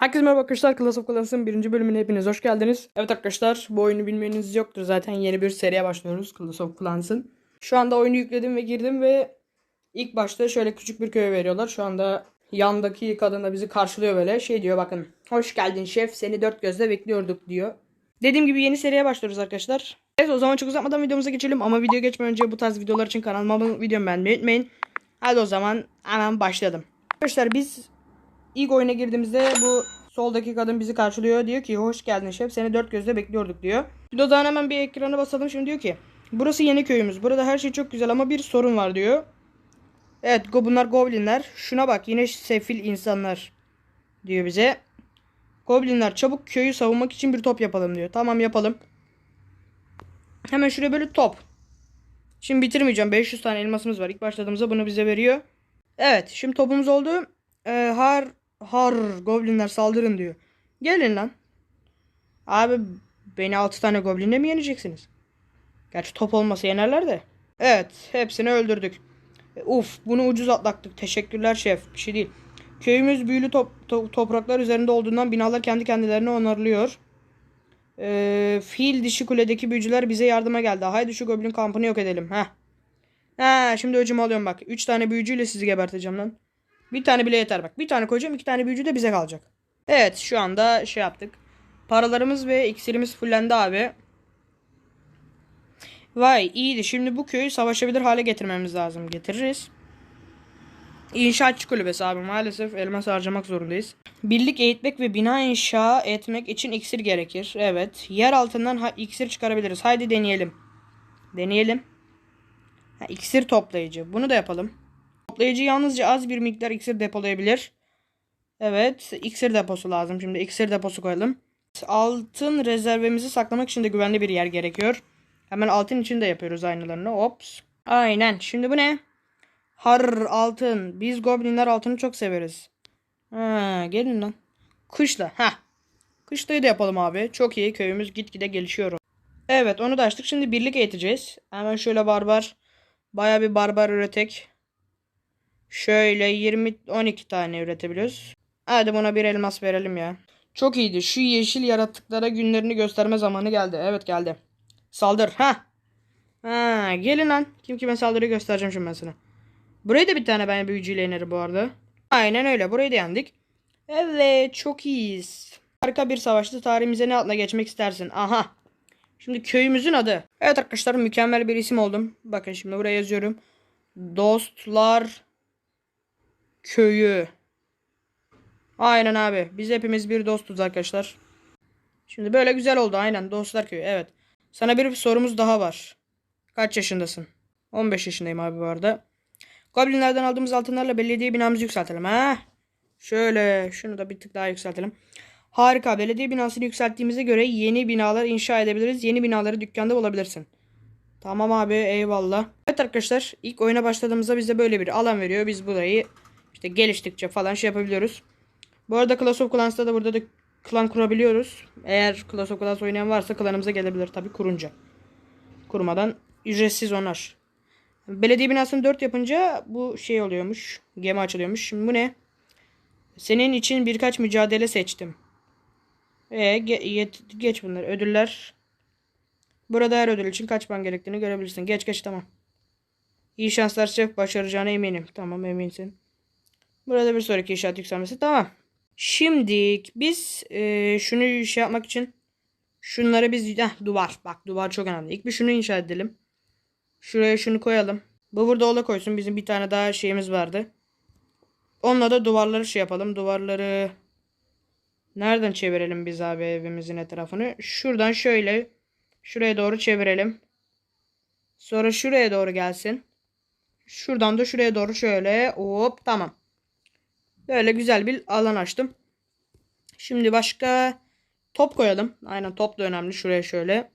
Herkese merhaba arkadaşlar. Class of Clans'ın birinci bölümüne hepiniz hoş geldiniz. Evet arkadaşlar bu oyunu bilmeyeniniz yoktur. Zaten yeni bir seriye başlıyoruz Class of Clans'ın. Şu anda oyunu yükledim ve girdim ve ilk başta şöyle küçük bir köye veriyorlar. Şu anda yandaki kadın da bizi karşılıyor böyle. Şey diyor bakın. Hoş geldin şef. Seni dört gözle bekliyorduk diyor. Dediğim gibi yeni seriye başlıyoruz arkadaşlar. Evet o zaman çok uzatmadan videomuza geçelim. Ama video geçmeden önce bu tarz videolar için kanalıma abone videomu beğenmeyi unutmayın. Hadi o zaman hemen başlayalım. Arkadaşlar biz İlk oyuna girdiğimizde bu soldaki kadın bizi karşılıyor. Diyor ki hoş geldin şef seni dört gözle bekliyorduk diyor. Zaman hemen bir ekrana basalım. Şimdi diyor ki burası yeni köyümüz. Burada her şey çok güzel ama bir sorun var diyor. Evet bunlar goblinler. Şuna bak yine sefil insanlar diyor bize. Goblinler çabuk köyü savunmak için bir top yapalım diyor. Tamam yapalım. Hemen şuraya böyle top. Şimdi bitirmeyeceğim. 500 tane elmasımız var. İlk başladığımızda bunu bize veriyor. Evet şimdi topumuz oldu. Ee, har har goblinler saldırın diyor. Gelin lan. Abi beni 6 tane goblinle mi yeneceksiniz? Gerçi top olmasa yenerler de. Evet hepsini öldürdük. E, Uf bunu ucuz atlattık. Teşekkürler şef. Bir şey değil. Köyümüz büyülü top, to- topraklar üzerinde olduğundan binalar kendi kendilerine onarılıyor. Ee, fil dişi kuledeki büyücüler bize yardıma geldi. Haydi şu goblin kampını yok edelim. Heh. Ha, şimdi öcümü alıyorum bak. 3 tane büyücüyle sizi geberteceğim lan. Bir tane bile yeter bak. Bir tane koyacağım iki tane büyücü de bize kalacak. Evet şu anda şey yaptık. Paralarımız ve iksirimiz fullendi abi. Vay iyiydi. Şimdi bu köyü savaşabilir hale getirmemiz lazım. Getiririz. İnşaatçı kulübesi abi. Maalesef elmas harcamak zorundayız. Birlik eğitmek ve bina inşa etmek için iksir gerekir. Evet. Yer altından iksir çıkarabiliriz. Haydi deneyelim. Deneyelim. Ha, iksir toplayıcı. Bunu da yapalım. Toplayıcı yalnızca az bir miktar iksir depolayabilir. Evet, iksir deposu lazım. Şimdi iksir deposu koyalım. Altın rezervimizi saklamak için de güvenli bir yer gerekiyor. Hemen altın için de yapıyoruz aynılarını. Ops. Aynen. Şimdi bu ne? Har altın. Biz goblinler altını çok severiz. Ha, gelin lan. Kışla. Ha. Kışlayı da yapalım abi. Çok iyi. Köyümüz gitgide gelişiyor. Evet onu da açtık. Şimdi birlik eğiteceğiz. Hemen şöyle barbar. Baya bir barbar üretek. Şöyle 20 12 tane üretebiliyoruz. Hadi buna bir elmas verelim ya. Çok iyiydi. Şu yeşil yaratıklara günlerini gösterme zamanı geldi. Evet geldi. Saldır. Ha. Ha, gelin lan. Kim kime saldırıyor göstereceğim şimdi ben sana. Burayı da bir tane ben büyücüyle inerim bu arada. Aynen öyle. Burayı da yendik. Evet çok iyiyiz. Harika bir savaştı. Tarihimize ne adla geçmek istersin? Aha. Şimdi köyümüzün adı. Evet arkadaşlar mükemmel bir isim oldum. Bakın şimdi buraya yazıyorum. Dostlar köyü. Aynen abi. Biz hepimiz bir dostuz arkadaşlar. Şimdi böyle güzel oldu aynen. Dostlar köyü evet. Sana bir sorumuz daha var. Kaç yaşındasın? 15 yaşındayım abi bu arada. Goblinlerden aldığımız altınlarla belediye binamızı yükseltelim ha. Şöyle şunu da bir tık daha yükseltelim. Harika. Belediye binasını yükselttiğimize göre yeni binalar inşa edebiliriz. Yeni binaları dükkanda bulabilirsin. Tamam abi eyvallah. Evet arkadaşlar ilk oyuna başladığımızda bize böyle bir alan veriyor. Biz burayı işte geliştikçe falan şey yapabiliyoruz. Bu arada Clash of Clans'ta da burada da klan kurabiliyoruz. Eğer Clash of Clans oynayan varsa klanımıza gelebilir tabi kurunca. Kurmadan ücretsiz onar. Belediye binasını 4 yapınca bu şey oluyormuş. Gemi açılıyormuş. Şimdi bu ne? Senin için birkaç mücadele seçtim. E ge- geç bunları. Ödüller. Burada her ödül için kaçman gerektiğini görebilirsin. Geç geç tamam. İyi şanslar şef. Başaracağına eminim. Tamam eminsin. Burada bir sonraki inşaat yükselmesi. Tamam. Şimdi biz e, şunu şey yapmak için şunları biz Heh, duvar. Bak duvar çok önemli. İlk bir şunu inşa edelim. Şuraya şunu koyalım. Bu burada ola koysun. Bizim bir tane daha şeyimiz vardı. Onunla da duvarları şey yapalım. Duvarları nereden çevirelim biz abi evimizin etrafını? Şuradan şöyle şuraya doğru çevirelim. Sonra şuraya doğru gelsin. Şuradan da şuraya doğru şöyle. Hop tamam. Böyle güzel bir alan açtım. Şimdi başka top koyalım. Aynen top da önemli. Şuraya şöyle.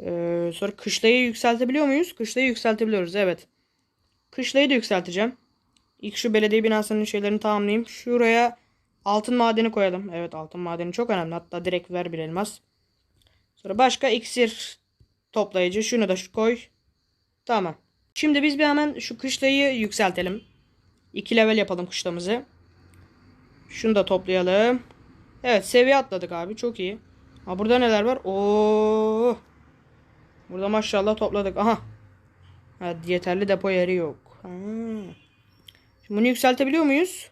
Ee, sonra kışlayı yükseltebiliyor muyuz? Kışlayı yükseltebiliyoruz. Evet. Kışlayı da yükselteceğim. İlk şu belediye binasının şeylerini tamamlayayım. Şuraya altın madeni koyalım. Evet altın madeni çok önemli. Hatta direkt ver bir elmas. Sonra başka iksir toplayıcı. Şunu da şu koy. Tamam. Şimdi biz bir hemen şu kışlayı yükseltelim. 2 level yapalım kışlamızı. Şunu da toplayalım. Evet seviye atladık abi. Çok iyi. Ha burada neler var? Oo. Burada maşallah topladık. Aha. Ha, yeterli depo yeri yok. Ha. Şimdi bunu yükseltebiliyor muyuz?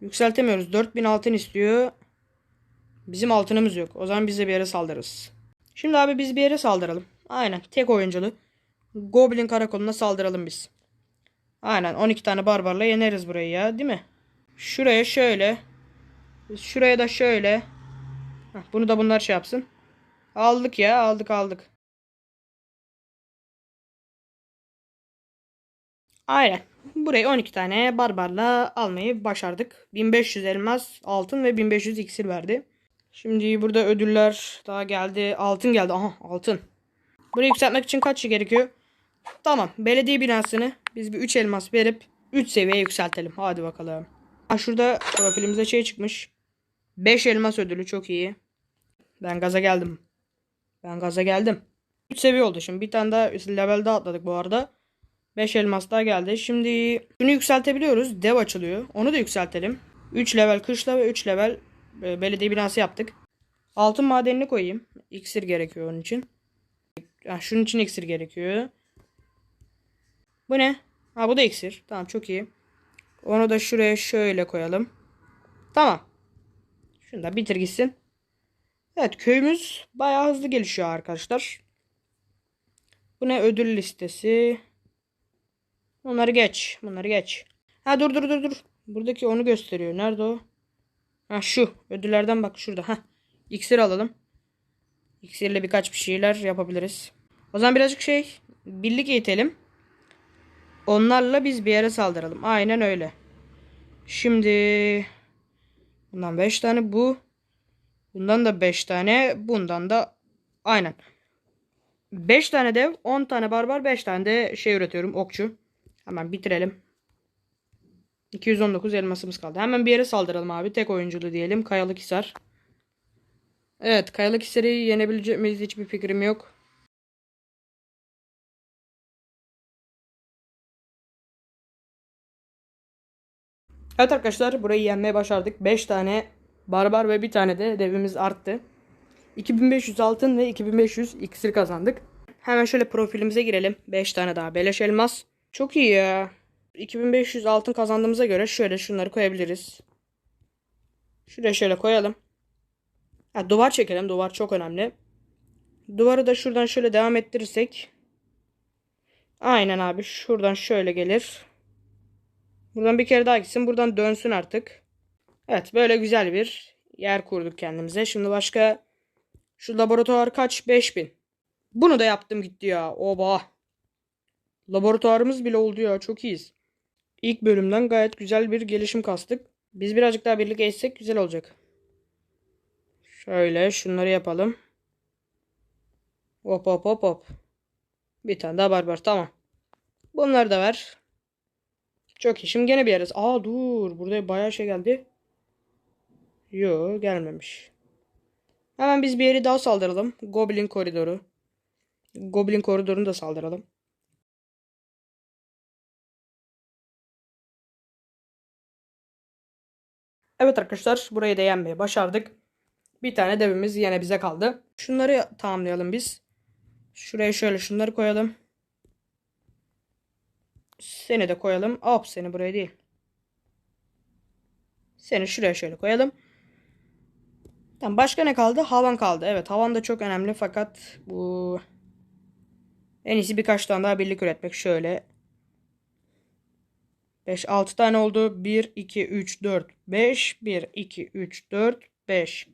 Yükseltemiyoruz. 4000 altın istiyor. Bizim altınımız yok. O zaman biz de bir yere saldırırız. Şimdi abi biz bir yere saldıralım. Aynen. Tek oyunculu. Goblin karakoluna saldıralım biz. Aynen 12 tane barbarla yeneriz burayı ya değil mi? Şuraya şöyle. Şuraya da şöyle. Bunu da bunlar şey yapsın. Aldık ya aldık aldık. Aynen. Burayı 12 tane barbarla almayı başardık. 1500 elmas, altın ve 1500 iksir verdi. Şimdi burada ödüller daha geldi. Altın geldi. Aha altın. Burayı yükseltmek için kaç şey gerekiyor? Tamam. Belediye binasını biz bir 3 elmas verip 3 seviye yükseltelim. Hadi bakalım. Ha şurada profilimize şey çıkmış. 5 elmas ödülü çok iyi. Ben gaza geldim. Ben gaza geldim. 3 seviye oldu şimdi. Bir tane daha level daha atladık bu arada. 5 elmas daha geldi. Şimdi şunu yükseltebiliyoruz. Dev açılıyor. Onu da yükseltelim. 3 level kışla ve 3 level e, belediye binası yaptık. Altın madenini koyayım. İksir gerekiyor onun için. Ha, şunun için iksir gerekiyor. Bu ne? Ha bu da iksir. Tamam çok iyi. Onu da şuraya şöyle koyalım. Tamam. Şunu da bitir gitsin. Evet köyümüz bayağı hızlı gelişiyor arkadaşlar. Bu ne ödül listesi. Bunları geç. Bunları geç. Ha dur dur dur dur. Buradaki onu gösteriyor. Nerede o? Ha şu. Ödüllerden bak şurada. Ha. İksir alalım. İksirle birkaç bir şeyler yapabiliriz. O zaman birazcık şey birlik eğitelim. Onlarla biz bir yere saldıralım. Aynen öyle. Şimdi bundan 5 tane bu. Bundan da 5 tane. Bundan da aynen. 5 tane dev, 10 tane barbar, 5 tane de şey üretiyorum okçu. Hemen bitirelim. 219 elmasımız kaldı. Hemen bir yere saldıralım abi. Tek oyunculu diyelim. Kayalık Hisar. Evet, Kayalık Hisar'ı yenebilecek miyiz hiçbir fikrim yok. Evet arkadaşlar burayı yenmeye başardık. 5 tane barbar ve bir tane de devimiz arttı. 2500 altın ve 2500 iksir kazandık. Hemen şöyle profilimize girelim. 5 tane daha beleş elmas. Çok iyi ya. 2500 altın kazandığımıza göre şöyle şunları koyabiliriz. Şuraya şöyle koyalım. Ha, duvar çekelim. Duvar çok önemli. Duvarı da şuradan şöyle devam ettirirsek. Aynen abi. Şuradan şöyle gelir. Buradan bir kere daha gitsin. Buradan dönsün artık. Evet böyle güzel bir yer kurduk kendimize. Şimdi başka şu laboratuvar kaç? 5000. Bunu da yaptım gitti ya. Oba. Laboratuvarımız bile oldu ya. Çok iyiyiz. İlk bölümden gayet güzel bir gelişim kastık. Biz birazcık daha birlikte etsek güzel olacak. Şöyle şunları yapalım. Hop hop hop hop. Bir tane daha barbar tamam. Bunları da ver. Çok iyi. Şimdi gene bir yeriz. Aa dur. Burada bayağı şey geldi. Yo gelmemiş. Hemen biz bir yeri daha saldıralım. Goblin koridoru. Goblin koridorunu da saldıralım. Evet arkadaşlar burayı da yenmeyi başardık. Bir tane devimiz yine bize kaldı. Şunları tamamlayalım biz. Şuraya şöyle şunları koyalım. Seni de koyalım. Hop seni buraya değil. Seni şuraya şöyle koyalım. Tamam başka ne kaldı? Havan kaldı. Evet havan da çok önemli fakat bu en iyisi birkaç tane daha birlik üretmek. Şöyle 5 6 tane oldu. 1 2 3 4 5 1 2 3 4 5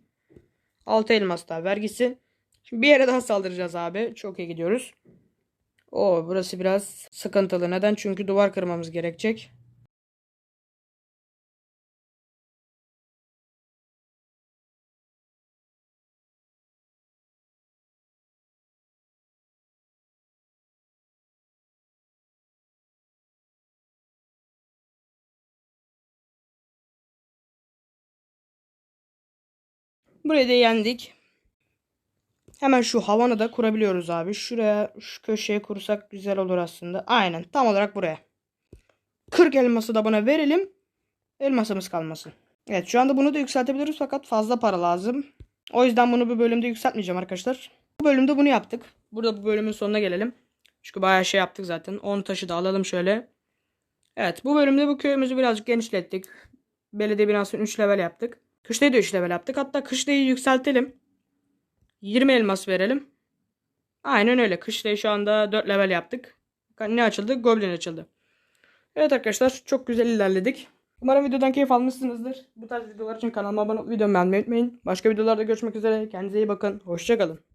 6 elmas daha vergisi. Şimdi bir yere daha saldıracağız abi. Çok iyi gidiyoruz. O burası biraz sıkıntılı. Neden? Çünkü duvar kırmamız gerekecek. Burayı da yendik. Hemen şu havanı da kurabiliyoruz abi. Şuraya şu köşeye kursak güzel olur aslında. Aynen tam olarak buraya. 40 elması da buna verelim. Elmasımız kalmasın. Evet şu anda bunu da yükseltebiliriz fakat fazla para lazım. O yüzden bunu bu bölümde yükseltmeyeceğim arkadaşlar. Bu bölümde bunu yaptık. Burada bu bölümün sonuna gelelim. Çünkü bayağı şey yaptık zaten. 10 taşı da alalım şöyle. Evet bu bölümde bu köyümüzü birazcık genişlettik. Belediye binasını 3 level yaptık. Kışlayı da 3 level yaptık. Hatta kışlayı yükseltelim. 20 elmas verelim. Aynen öyle. Kışlayı şu anda 4 level yaptık. Ne açıldı? Goblin açıldı. Evet arkadaşlar çok güzel ilerledik. Umarım videodan keyif almışsınızdır. Bu tarz videolar için kanalıma abone olup videomu beğenmeyi unutmayın. Başka videolarda görüşmek üzere. Kendinize iyi bakın. Hoşçakalın.